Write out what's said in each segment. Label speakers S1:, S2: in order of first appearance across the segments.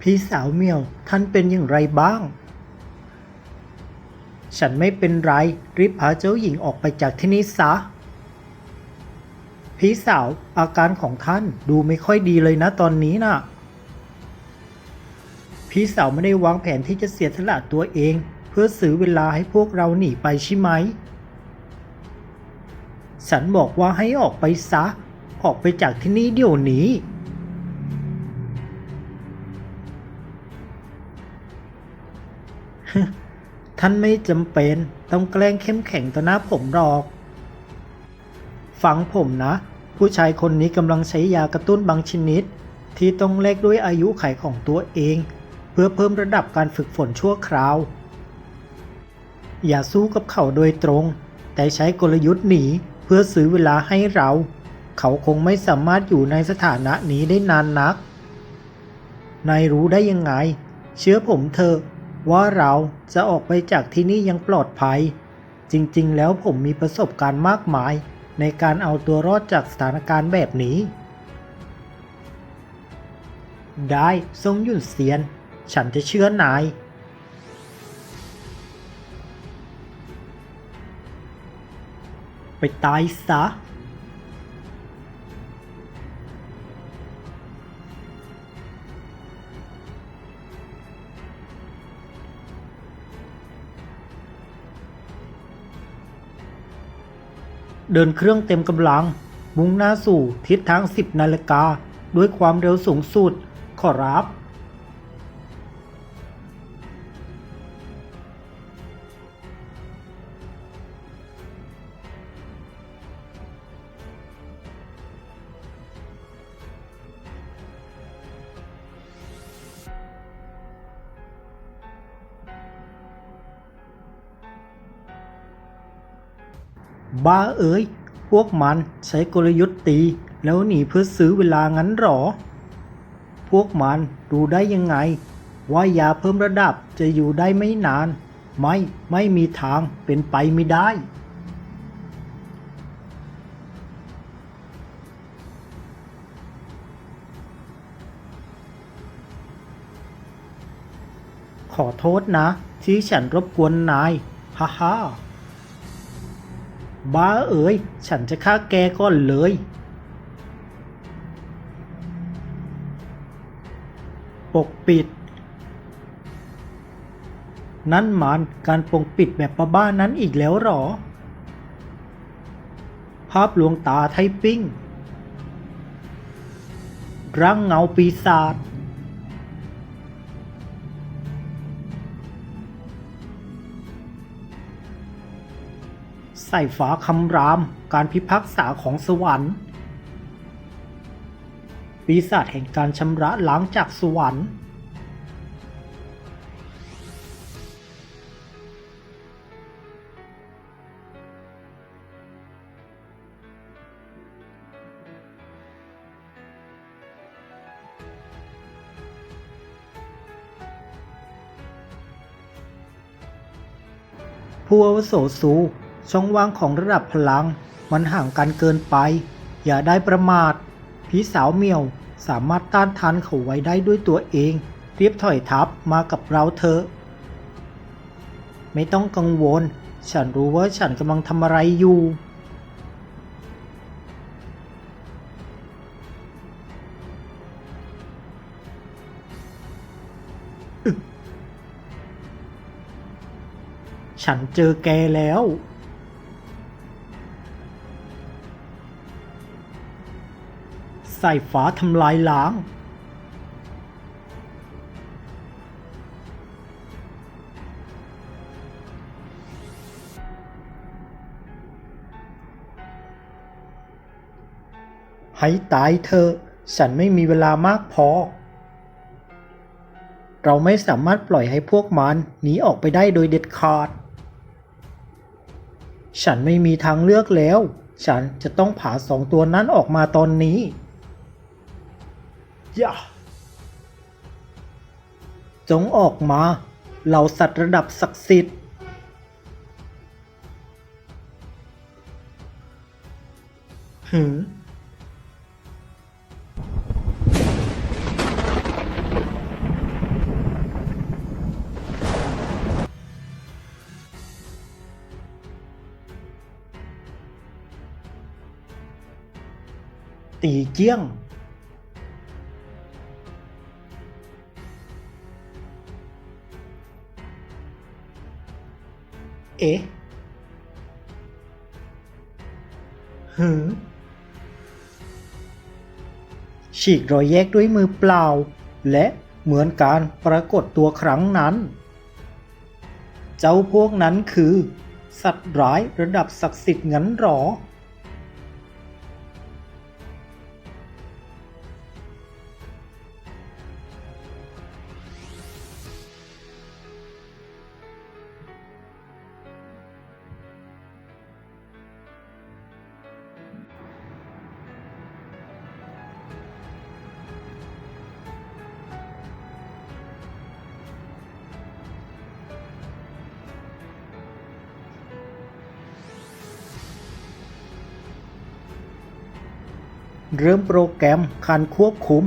S1: พี่สาวเมียวท่านเป็นอย่างไรบ้าง ฉันไม่เป็นไร รีบพาเจ้าหญิงออกไปจากที่นี่ซะ พี่สาวอาการของท่านดูไม่ค่อยดีเลยนะตอนนี้นะ่ะ พี่สาวไม่ได้วางแผนที่จะเสียสละตัวเอง เพื่อสื่อเวลาให้พวกเราหนีไปใช่ไหม ฉันบอกว่าให้ออกไปซะ ออกไปจากที่นี่เดี๋ยวนี้ ท่านไม่จำเป็นต้องแกล้งเข้มแข็งต่อหน้าผมหรอก ฟังผมนะ ผู้ชายคนนี้กำลังใช้ยากระตุ้นบางชนิด ที่ต้องแลกด้วยอายุไขของตัวเอง เพื่อเพิ่มระดับการฝึกฝนชั่วคราว อย่าสู้กับเขาโดยตรง แต่ใช้กลยุทธ์หนีเพื่อซื้อเวลาให้เรา เขาคงไม่สามารถอยู่ในสถานะนี้ได้นานนัก นายรู้ได้ยังไง เชื่อผมเถอะว่าเราจะออกไปจากที่นี่ยังปลอดภัย จริงๆ แล้วผมมีประสบการณ์มากมาย ในการเอาตัวรอดจากสถานการณ์แบบนี้ ได้ทรงหยุ่นเซียน ฉันจะเชื่อนายไปตายซะ เดินเครื่องเต็มกำลัง มุ่งหน้าสู่ทิศทาง 10 นาฬิกา ด้วยความเร็วสูงสุด ขอรับ บ้าเอ๋ย พวกมันใช้กลยุทธ์ตี แล้วหนีเพื่อซื้อเวลางั้นหรอ พวกมันรู้ได้ยังไง ว่ายาเพิ่มระดับจะอยู่ได้ไม่นาน ไม่ไม่มีทางเป็นไปไม่ได้ขอโทษนะ ที่ฉันรบกวนนาย ฮ่าฮ่า บ้าเอ๋ย ฉันจะฆ่าแกก่อนเลย ปกปิด นั่นมันการปกปิดแบบบ้าๆนั้นอีกแล้วหรอ ภาพลวงตาไทปิ้ง ร่างเงาปีศาจ ใส่ฝาคำรามการพิพากษาของสวรรค์ ปีศาจแห่งการชำระล้างจากสวรรค์ ผู้อาวุโสสู ช่องว่างของระดับพลังมันห่างกันเกินไป อย่าได้ประมาทพี่สาวเมียวสามารถต้านทานเขาไว้ได้ด้วยตัวเองเรียบถอยทับมากับเราเถอะ ไม่ต้องกังวล ฉันรู้ว่าฉันกำลังทำอะไรอยู่ ฉันเจอแกแล้ว ใส่ฝาทำลายล้าง ให้ตายเธอ ฉันไม่มีเวลามากพอ เราไม่สามารถปล่อยให้พวกมันหนีออกไปได้โดยเด็ดขาด ฉันไม่มีทางเลือกแล้วฉันจะต้องผ่าสองตัวนั้นออกมาตอนนี้ ยะจงออกมาเหล่าสัตว์ระดับศักดิ์สิทธิ์ หืมตีเจี้ยง เอ๊ะหือฉีกรอยแยกด้วยมือเปล่า และเหมือนการปรากฏตัวครั้งนั้น เจ้าพวกนั้นคือ สัตว์ร้ายระดับศักดิ์สิทธิ์งั้นหรอ เริ่มโปรแกรมการควบคุม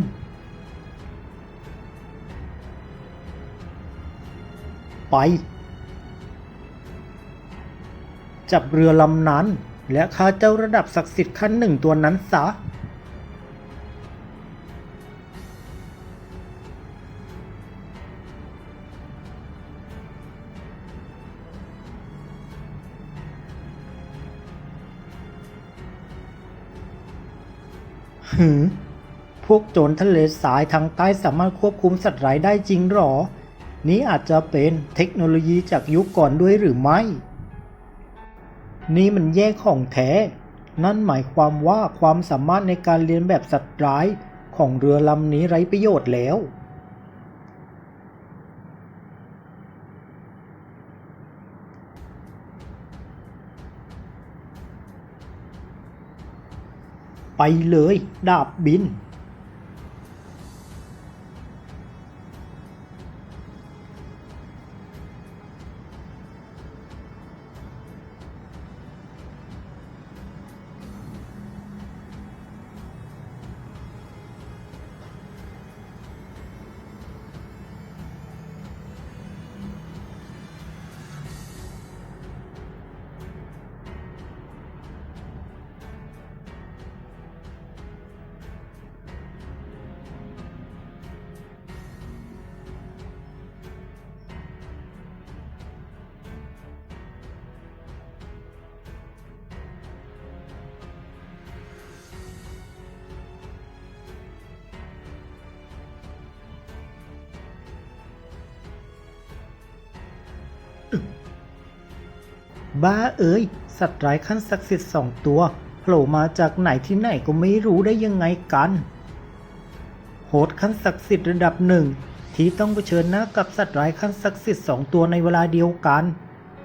S1: ไป จับเรือลำนั้น และฆ่าเจ้าระดับศักดิ์สิทธิ์ขั้นหนึ่งตัวนั้นซะ หืมพวกโจรทะเลสายทางใต้สามารถควบคุมสัตว์ร้ายได้จริงหรอ นี้อาจจะเป็นเทคโนโลยีจากยุคก่อนด้วยหรือไม่ นี่มันแย่ของแท้ นั่นหมายความว่าความสามารถในการเรียนแบบสัตว์ร้ายของเรือลำนี้ไร้ประโยชน์แล้ว ไปเลย ดาบบิน บ้าเอ้ย สัตว์ร้ายขั้นศักดิ์สิทธิ์สองตัวโผล่มาจากไหนที่ไหนก็ไม่รู้ได้ยังไงกัน โหดขั้นศักดิ์สิทธิ์ระดับหนึ่งที่ต้องเผชิญหน้ากับสัตว์ร้ายขั้นศักดิ์สิทธิ์สองตัวในเวลาเดียวกัน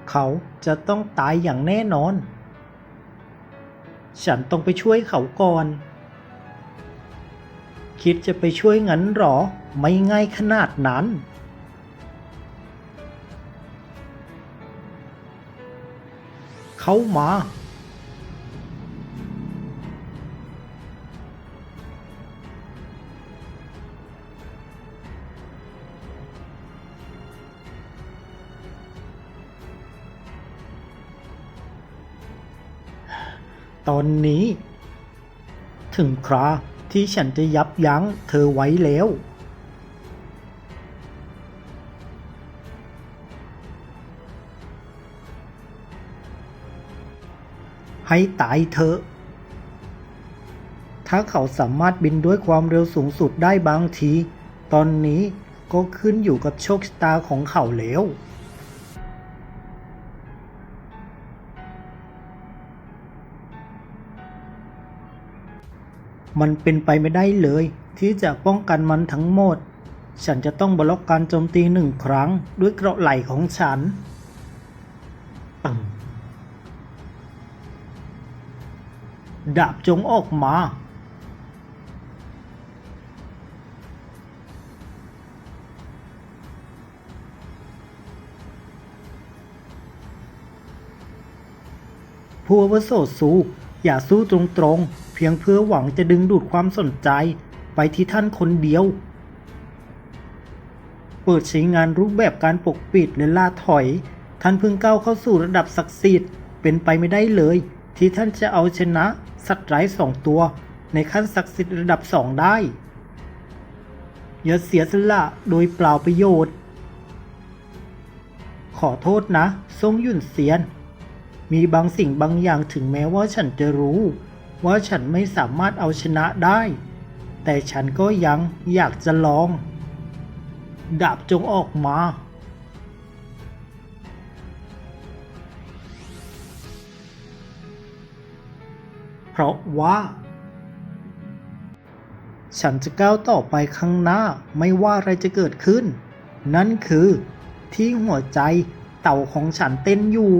S1: เขาจะต้องตายอย่างแน่นอน ฉันต้องไปช่วยเขาก่อน คิดจะไปช่วยงั้นหรอ ไม่ง่ายขนาดนั้น เขามา ตอนนี้ ถึงคราที่ฉันจะยับยั้งเธอไว้แล้ว ให้ตายเถอะ ถ้าเขาสามารถบินด้วยความเร็วสูงสุดได้บางที ตอนนี้ก็ขึ้นอยู่กับโชคชะตาของเขาแล้วมันเป็นไปไม่ได้เลย ที่จะป้องกันมันทั้งหมด ฉันจะต้องบล็อกการโจมตีหนึ่งครั้งด้วยเกราะไหล่ของฉันปัง ดาบจงออกมา ผู้วโสสู้อย่าสู้ตรงๆ เพียงเพื่อหวังจะดึงดูดความสนใจไปที่ท่านคนเดียว เปิดใช้งานรูปแบบการปกปิดและล่าถอย ท่านเพิ่งก้าวเข้าสู่ระดับศักดิ์สิทธิ์เป็นไปไม่ได้เลย ที่ท่านจะเอาชนะ สัตว์ไร้สองตัวในขั้นศักดิ์สิทธิ์ระดับสองได้ อย่าเสียสละโดยเปล่าประโยชน์ ขอโทษนะ ทรงยุ่นเซียน มีบางสิ่งบางอย่างถึงแม้ว่าฉันจะรู้ ว่าฉันไม่สามารถเอาชนะได้ แต่ฉันก็ยังอยากจะลอง ดาบจงออกมา ราะว่า ฉันจะก้าวต่อไปข้างหน้าไม่ว่าอะไรจะเกิดขึ้น นั่นคือที่หัวใจเต่าของฉันเต้นอยู่